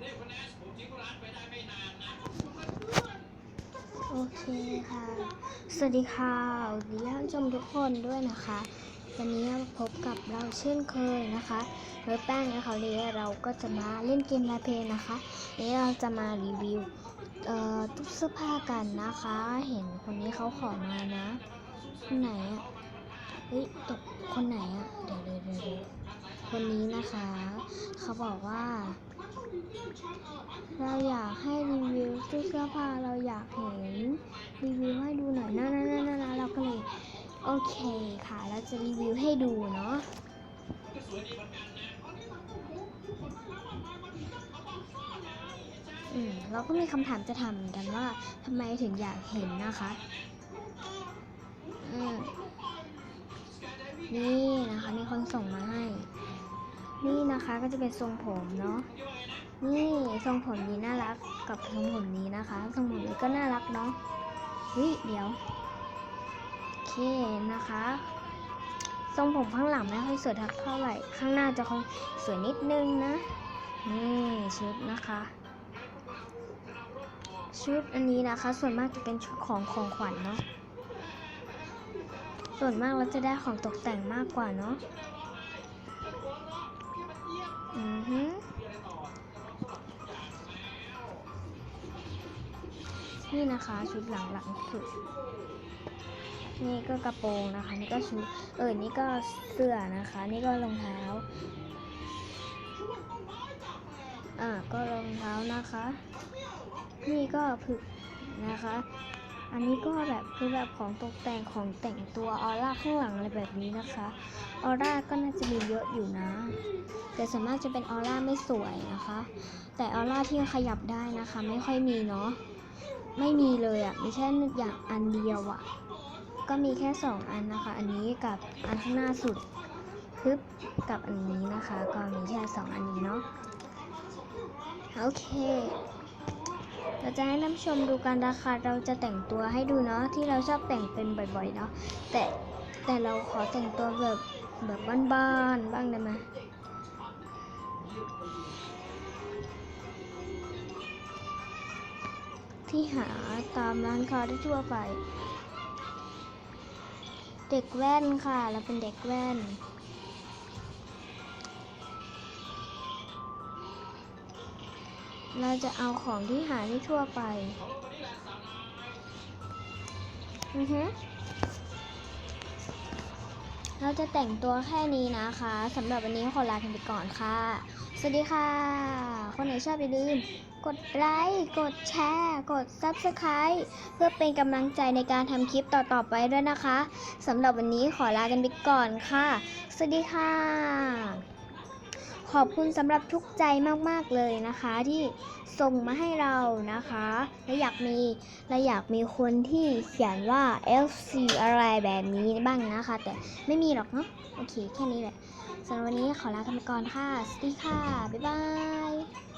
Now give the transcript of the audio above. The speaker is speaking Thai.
โอเคค่ะ สวัสดีค่ะดีท่านชมทุกคนด้วยนะคะ วันนี้พบกับเราเช่นเคยนะคะโดยแป้งและเคะเลียเราก็จะมาเล่นเกมลาเพนนะคะนี้เราจะมารีวิวเอ่อตู้เสื้อผ้ากันนะคะ เห็นคนนี้เขาขอมานะ คนไหนอะเฮ้ยตกคนไหนอะ เดี๋ยวเดี๋ยวเดี๋ยวคนนี้นะคะ เขาบอกว่า เราอยากให้รีวิวตู้เสื้อผ้าเราอยากเห็นรีวิวให้ดูหน่อยนะนะนะนะนะเราก็เลยโอเคค่ะเราจะรีวิวให้ดูเนาะอืมเราก็มีคำถามจะถามเหมือนกันว่าทำไมถึงอยากเห็นนะคะอืมนี่นะคะมีคนส่งมาให้ นี่นะคะก็จะเป็นทรงผมเนาะ นี่ทรงผมนี้น่ารักกับทรงผมนี้นะคะทรงผมนี้ก็น่ารักเนาะเฮ้ยเดี๋ยวโอเคนะคะ ทรงผมข้างหลังไม่ค่อยสวยทักเท่าไหร่ ข้างหน้าจะคงสวยนิดนึงนะ นี่ชุดนะคะชุดอันนี้นะคะ ส่วนมากจะเป็นชุดของของขวัญเนาะส่วนมากเราจะได้ของตกแต่งมากกว่าเนาะอือฮึ นี่นะคะชุดหลังหลังสุด นี่ก็กระโปรงนะคะ นี่ก็ชุด เออ นี่ก็เสื้อนะคะ นี่ก็รองเท้า อ่า ก็รองเท้านะคะ นี่ก็ผึกนะคะ อันนี้ก็แบบคือแบบของตกแต่งของแต่งตัวออร่าข้างหลังอะไรแบบนี้นะคะ ออร่าก็น่าจะมีเยอะอยู่นะ แต่ส่วนมากจะเป็นออร่าไม่สวยนะคะ แต่ออร่าที่ขยับได้นะคะ ไม่ค่อยมีเนาะ ไม่มีเลยอะ่ะ มีแค่อย่างอันเดียวอะ่ะ ก็มีแค่สองอันนะคะ อันนี้กับอันข้างหน้าสุดพึบกับอันนี้นะคะ ก็มีแค่สองอันนี้เนาะ โอเค เราจะให้นผู้ชมดูการราคา เราจะแต่งตัวให้ดูเนาะ ที่เราชอบแต่งเป็นบ่อยๆเนาะ แต่แต่เราขอแต่งตัวแบบแบบบ้านๆบ้างได้ไหม ที่หาตามร้านค้าได้ทั่วไป เด็กแว่นค่ะเราเป็นเด็กแว่น เราจะเอาของที่หาได้ทั่วไป อือฮึ เราจะแต่งตัวแค่นี้นะคะสำหรับวันนี้ขอลากันไปก่อนค่ะ สวัสดีค่ะ คนไหนชอบอย่าลืม กดไลค์กดแชร์ กด Subscribe เพื่อเป็นกำลังใจในการทำคลิปต่อๆไปด้วยนะคะสำหรับวันนี้ขอลากันไปก่อนค่ะ สวัสดีค่ะ ขอบคุณสำหรับทุกใจมากๆเลยนะคะ ที่ส่งมาให้เรานะคะและอยากมีและอยากมีคนที่เขียนว่า FC อะไรแบบนี้บ้างนะคะ แต่ไม่มีหรอกเนาะโอเค แค่นี้แหละสำหรับวันนี้ขอลากันไปก่อนค่ะ สวัสดีค่ะ บ๊ายบาย